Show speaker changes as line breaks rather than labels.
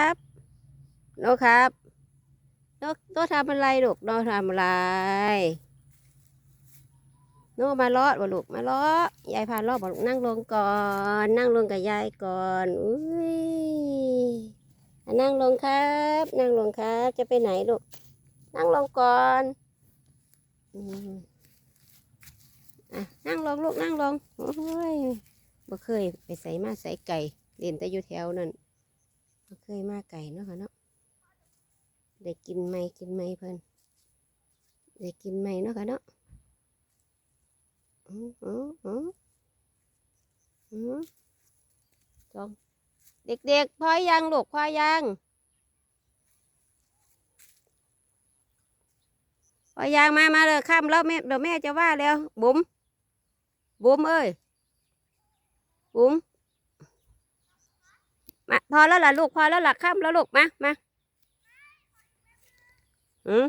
ครับโนครับโนโนทำอะไรลูกโนทำอะไรโนมาเลาะบ่ลูกมาเลาะยายพาเลาะบ่ลูกนั่งลงก่อน นั่งลงกับยายก่อนอุ้ยนั่งลงครับ นั่งลงครับ จะไปไหนลูกนั่งลงก่อนอืมอะนั่งลงลูกนั่งลงโอ้ยบ่เคยไปใส่มาใส่ไก่เล่นแต่อยู่แถวนั่น เคยมาไก่เนาะค่ะเนาะได้กินไหมกินไหมเพิ่นได้กินไหมเนาะค่ะเนาะอืออืออืออือจองเด็กๆพอยังลูกพอยังพอยังมามาเลยข้ามแล้วแม่เดี๋ยวแม่จะว่าแล้วบุ๋มบุ๋มเอ้ยบุ๋ม พอแล้วล่ะลูกพอแล้วล่ะข้ามแล้วลูกมามาอืม